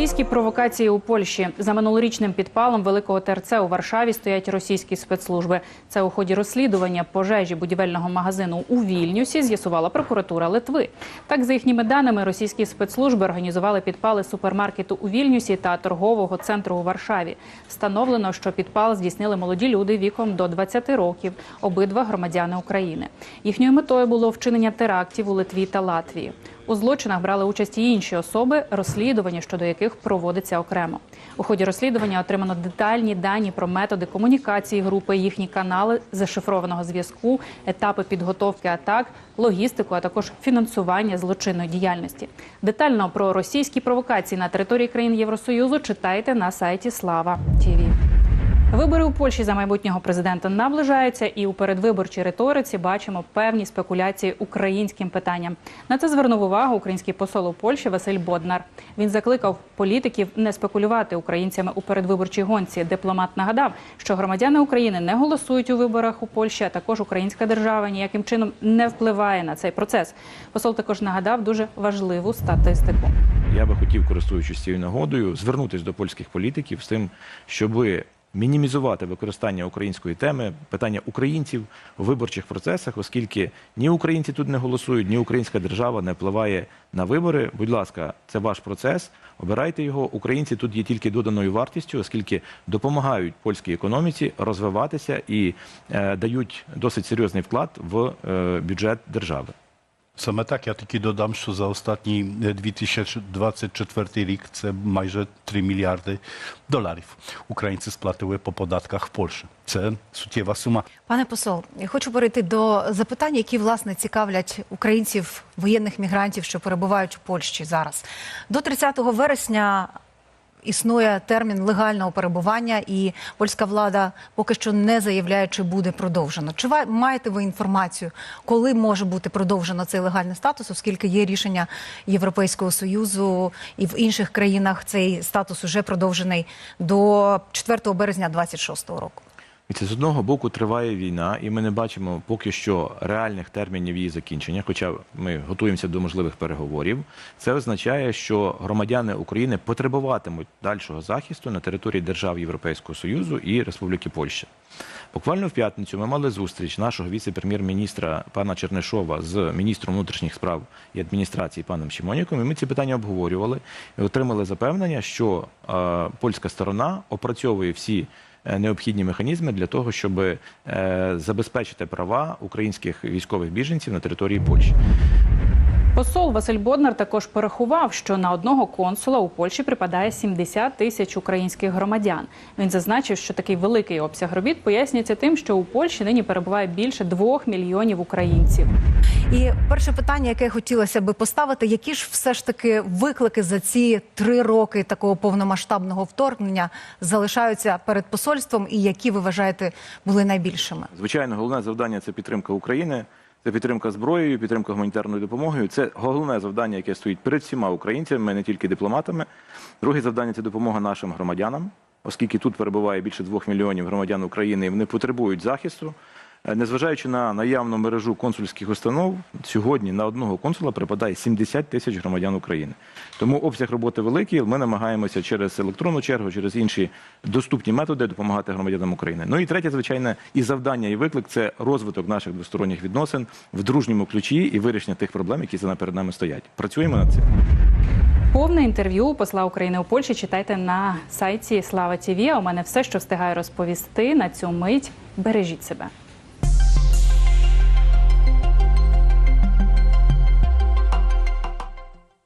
Російські провокації у Польщі за минулорічним підпалом великого ТРЦ у Варшаві стоять російські спецслужби. Це у ході розслідування пожежі будівельного магазину у Вільнюсі з'ясувала прокуратура Литви. Так, за їхніми даними, російські спецслужби організували підпали супермаркету у Вільнюсі та торгового центру у Варшаві. Встановлено, що підпал здійснили молоді люди віком до 20 років, обидва громадяни України. Їхньою метою було вчинення терактів у Литві та Латвії. У злочинах брали участь і інші особи, розслідування щодо яких проводиться окремо. У ході розслідування отримано детальні дані про методи комунікації групи, їхні канали зашифрованого зв'язку, етапи підготовки атак, логістику, а також фінансування злочинної діяльності. Детально про російські провокації на території країн Євросоюзу читайте на сайті Слава ТІВІ. Вибори у Польщі за майбутнього президента наближаються, і у передвиборчій риториці бачимо певні спекуляції українським питанням. На це звернув увагу український посол у Польщі Василь Боднар. Він закликав політиків не спекулювати українцями у передвиборчій гонці. Дипломат нагадав, що громадяни України не голосують у виборах у Польщі, а також українська держава ніяким чином не впливає на цей процес. Посол також нагадав дуже важливу статистику. Я би хотів, користуючись цією нагодою, звернутися до польських політиків з тим, щоби мінімізувати використання української теми, питання українців у виборчих процесах, оскільки ні українці тут не голосують, ні українська держава не впливає на вибори. Будь ласка, це ваш процес. Обирайте його. Українці тут є тільки доданою вартістю, оскільки допомагають польській економіці розвиватися і е, дають досить серйозний вклад в е, бюджет держави. Саме так, я тільки додам, що за останній е, 2024 рік це майже 3 мільярди доларів українці сплатили по податках в Польщі. Це суттєва сума. Пане посол, я хочу перейти до запитань, які власне цікавлять українців, воєнних мігрантів, що перебувають у Польщі зараз. До 30 вересня існує термін легального перебування, і польська влада поки що не заявляє, чи буде продовжено. Чи маєте ви інформацію, коли може бути продовжено цей легальний статус, оскільки є рішення Європейського союзу і в інших країнах цей статус уже продовжений до 4 березня 26 року? І це з одного боку триває війна, і ми не бачимо поки що реальних термінів її закінчення. Хоча ми готуємося до можливих переговорів. Це означає, що громадяни України потребуватимуть дальшого захисту на території держав Європейського Союзу і Республіки Польща. Буквально в п'ятницю ми мали зустріч нашого віце-прем'єр-міністра пана Чернишова з міністром внутрішніх справ і адміністрації паном Шимоніком. І ми ці питання обговорювали і отримали запевнення, що е, польська сторона опрацьовує всі необхідні механізми для того, щоб е, забезпечити права українських військових біженців на території Польщі. Посол Василь Боднар також порахував, що на одного консула у Польщі припадає 70 тисяч українських громадян. Він зазначив, що такий великий обсяг робіт пояснюється тим, що у Польщі нині перебуває більше двох мільйонів українців. І перше питання, яке хотілося би поставити, які ж все ж таки виклики за ці три роки такого повномасштабного вторгнення залишаються перед посольством, і які ви вважаєте були найбільшими? Звичайно, головне завдання це підтримка України, це підтримка зброєю, підтримка гуманітарною допомогою. Це головне завдання, яке стоїть перед всіма українцями, не тільки дипломатами. Друге завдання це допомога нашим громадянам, оскільки тут перебуває більше двох мільйонів громадян України, і вони потребують захисту. Е, Незважаючи на наявну мережу консульських установ, сьогодні на одного консула припадає 70 тисяч громадян України. Тому обсяг роботи великий. Ми намагаємося через електронну чергу, через інші доступні методи допомагати громадянам України. Ну і третє, звичайно, і завдання, і виклик це розвиток наших двосторонніх відносин в дружньому ключі і вирішення тих проблем, які за перед нами стоять. Працюємо над цим. Повне інтерв'ю посла України у Польщі читайте на сайті Слава ТІВІ. У мене все, що встигаю розповісти на цю мить. Бережіть себе.